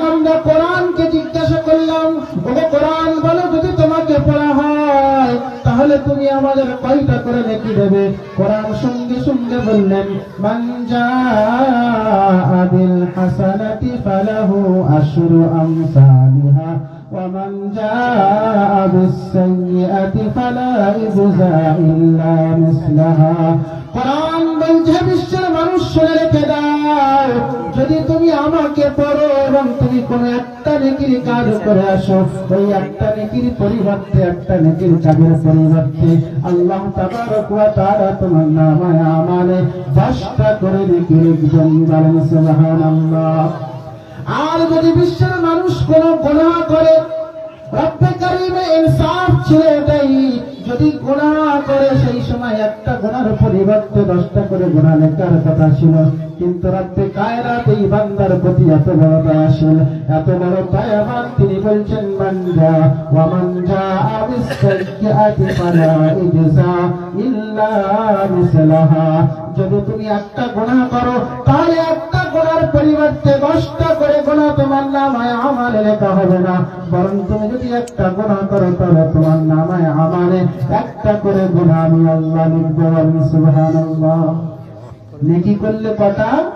আমরা কোরআনকে জিজ্ঞাসা করলাম ওগো কোরআন বলো যদি তোমাকে পড়া হয় তাহলে তুমি আমাদের কয়টা করে নেকি দেবে কোরআন সঙ্গে সঙ্গে বললেন মান জাআ বিল হাসানাতি ফালাহু আশরু আমসালিহা ومن جاء بالسيئة فلا يجزى إلا مثلها কোরআন বলছে বিশ্বের মানুষ শুনে রেখে দাও যদি তুমি আমাকে পড়ো এবং তুমি কোন একটা নেকির কাজ করে আসো। ওই একটা নেকির পরিবর্তে, একটা নেকির কাজের পরিবর্তে আল্লাহ তাআলা তোমার নামায় আমালে দশটা করে নেকি আর যদি বিশ্বের মানুষ কোন গুনাহ করে যদি গুনাহ করে, সেই সময় একটা গুনার পরিবর্তে দশটা করে গুনাহ লেখার কথা ছিল। কিন্তু রব্বে কায়রাত এই বান্দার প্রতি এত বড় দয়াশীল এত বড় দয়াবান তিনি বলছেন মানজা ওয়া মানজা বিসাইয়্যাতি ফালা ইজজা ইল্লা মিসলাহা। যদি তুমি একটা গুনাহ করো, তাহলে একটা গুনার পরিবর্তে দশটা করে গুনাহ তোমার নামায় আমালে লেখা হবে না। বরং তুমি যদি একটা গুনাহ করো, তাহলে তোমার নামায় আমালে একটা করে গুনাহ আমি আল্লাহ লিখব সুবহানাল্লাহ। নেকি করলে কটা?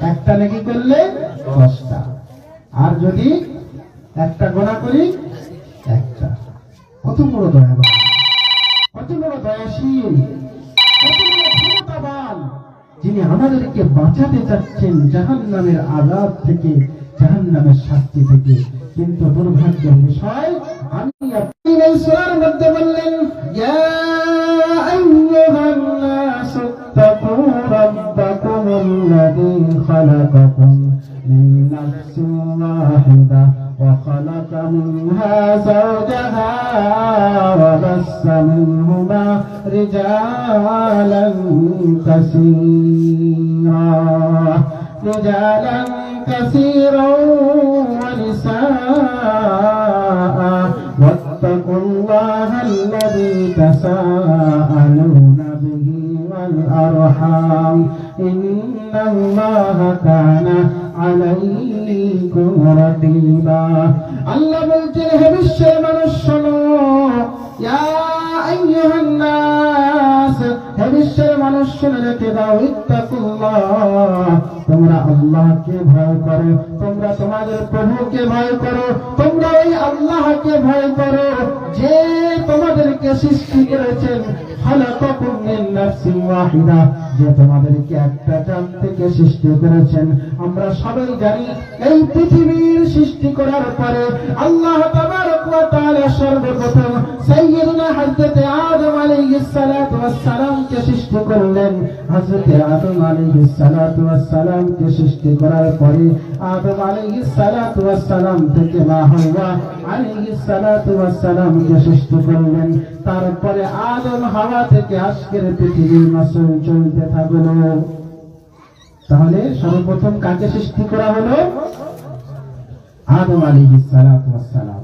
একটা নেকি করলে দশটা। আর যদি একটা গোনা করি, একটা। কত বড় দয়াবান। কত বড় দয়াশীল। যিনি আমাদেরকে বাঁচাতে চাচ্ছেন জাহান নামের আজাদ থেকে জাহান নামের শাস্তি থেকে। কিন্তু দুর্ভাগ্যের বিষয়, আমি আপনি এই মধ্যে বললেন, ইয়া واتقوا ربكم الذي خلقكم من نفس واحدة وخلق منها زوجها وبس منهما رجالا كثيرا. رجالا كثيرا ونساء. واتقوا الله الذي تساءلون والأرحام إن الله كان عليكم رقيبا الله বলছেন হে বিশ্বের মানুষ শোনো ইয়া আইয়ুহান নাস হে বিশ্বের মানুষ শুনে রেখে দাও ইত্তাকুল্লাহ তোমরা আল্লাহকে ভয় করো তোমরা তোমাদের প্রভুকে ভয় করো তোমরা ওই আল্লাহকে ভয় করো যে তোমাদেরকে সৃষ্টি করেছেন খালাকাকুম মিন নাফসিন ওয়াহিদা। যে তোমাদেরকে একটা জান থেকে সৃষ্টি করেছেন, আমরা সবাই জানি এই পৃথিবীর সৃষ্টি করার পরে আল্লাহ তাবারক ওয়া তাআলা সর্বপ্রথম সাইয়্যিদুনা হযরত আদম আলাইহিস সালাতু ওয়াস সালামকে সৃষ্টি করলেন। হযরত আদম আলাইহিস সালাতু ওয়াস সালামকে সৃষ্টি করার পরে আদম আলাইহিস সালাতু ওয়াস সালাম থেকে মা হাওয়া আলাইহিস সালাতু ওয়াস সালামকে সৃষ্টি করলেন। তারপরে আদম হাওয়া থেকে আজকের পৃথিবীর নসল চলতে থাকল। তাহলে সর্বপ্রথম কাকে সৃষ্টি করা হলো? আদম সালাতু সালাম।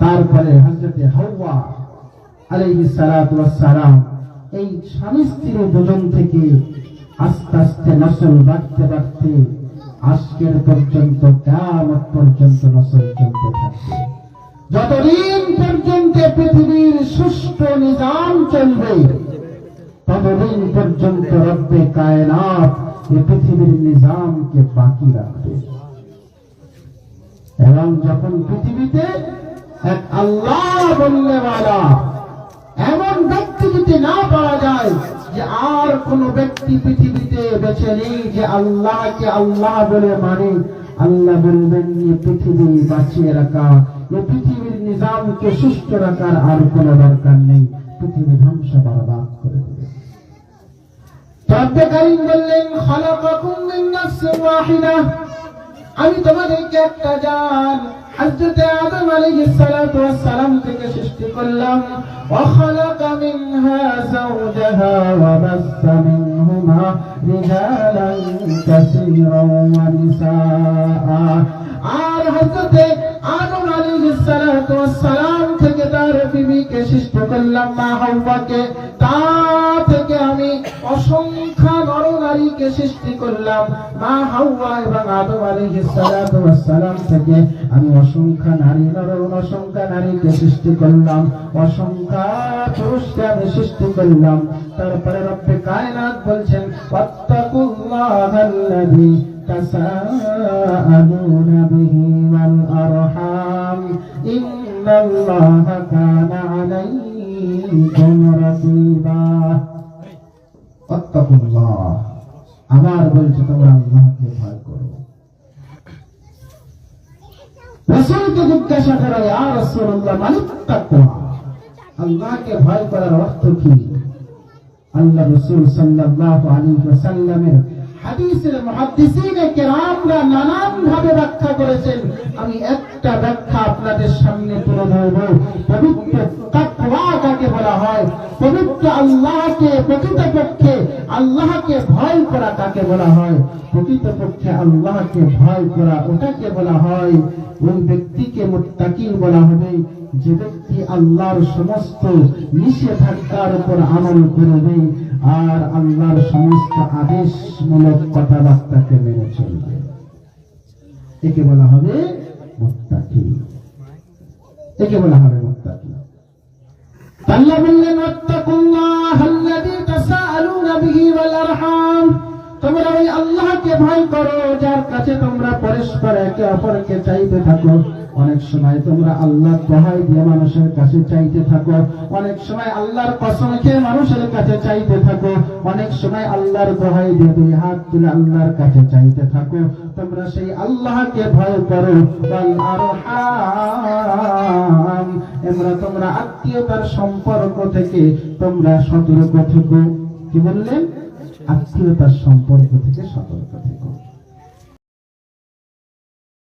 তারপরে হযরতে হাওয়া সালাতু সালাম এই স্বামী স্ত্রীর দুজন থেকে আস্তে আস্তে নসল বাড়তে বাড়তে আজকের পর্যন্ত, কিয়ামত পর্যন্ত নসল চলতে থাকবে। যতদিন পর্যন্ত পৃথিবীর সুষ্ঠু নিজাম চলবে ততদিন পর্যন্ত রব্বে কায়নাত এ পৃথিবীর নিজামকে বাকি রাখবে এবং যখন পৃথিবীতে এক আল্লাহ বললেওয়ালা এমন ব্যক্তি যদি না পাওয়া যায় যে আর কোন ব্যক্তি পৃথিবীতে বেছে নেই যে আল্লাহকে আল্লাহ বলে মানে আল্লাহ বলবেন এ পৃথিবী বাঁচিয়ে রাখা এ পৃথিবীর নিজামকে সুস্থ রাখার আর কোনো দরকার নেই। পৃথিবী ধ্বংস বরবাদ করে দেবে। আমি তোমাদেরকে একটা জান হযরত আদম আলাইহিস সালাতু ওয়াস সালাম থেকে সৃষ্টি করলাম। ওয়া খালাকা মিনহা যাওজাহা ওয়া বাসসা মিনহুমা রিজালান কাসীরান ওয়া নিসাআ। আর হযরত আদম আলাইহিস সালাম থেকে তার বিবিকে সৃষ্ট করলাম মা হাউবাকে তা থেকে আমি অসংখ্য নরনারীকে সৃষ্টি করলাম মা হাউয়া এবং আদম আলাইহিসসালাম থেকে। আমি অসংখ্য নারী নর অসংখ্য নারীকে সৃষ্টি করলাম, অসংখ্য পুরুষকে আমি সৃষ্টি করলাম। তারপরে রব্বে কায়নাথ বলছেন অত্তাকুল্লাহাল্লাযী তাসাআলুনা বিহি إن الله كان عليكم رقيبا واتقوا الله আমার বলছে তোমরা আল্লাহকে ভয় করো রসুলকে জিজ্ঞাসা করো ইয়া রাসূলুল্লাহ মালিক তাকওয়া আল্লাহকে ভয় করার অর্থ কি আল্লাহ রসুল সাল্লাল্লাহু আলাইহি ওয়াসাল্লামের হাদিসের মুহাদ্দিসিনে কেরামরা নানান ভাবে ব্যাখ্যা করেছেন আমি একটা ব্যাখ্যা আপনাদের সামনে তুলে ধরব। পবিত্র তাকওয়া বলা হয়? পবিত্র আল্লাহকে প্রকৃতপক্ষে, আল্লাহকে ভয় করা কাকে বলা হয়? প্রকৃতপক্ষে আল্লাহকে ভয় করা ওটাকে বলা হয়। ওই ব্যক্তিকে মুত্তাকি বলা হবে। যে ব্যক্তি আল্লাহর সমস্ত নিষেধাজ্ঞার উপর আমল করবে আর আল্লাহর সমস্ত আদেশমূলক কথাবার্তাকে মেনে চলবে। একে বলা হবে মুত্তাকি। একে বলা হবে মুত্তাকি। আল্লাহ বললেন ওয়াত্তাকুল্লাহ আল্লাযী তাসাআলুনা বিহি ওয়াল আরহাম। তোমরা ওই আল্লাহকে ভয় করো, যার কাছে তোমরা পরস্পর একে অপরকে চাইতে থাকো। অনেক সময় তোমরা আল্লাহ দোহাই দিয়ে মানুষের কাছে চাইতে থাকো। অনেক সময় আল্লাহর কসম খেয়ে মানুষের কাছে চাইতে থাকো। অনেক সময় আল্লাহর দোহাই দিয়ে দুই হাত তুলে আল্লাহর কাছে চাইতে থাকো। তোমরা সেই আল্লাহকে ভয় করো। এমরা তোমরা আত্মীয়তার সম্পর্ক থেকে তোমরা সতর্ক থেকো। কি বললেন? আত্মীয়তার সম্পর্ক থেকে সতর্ক।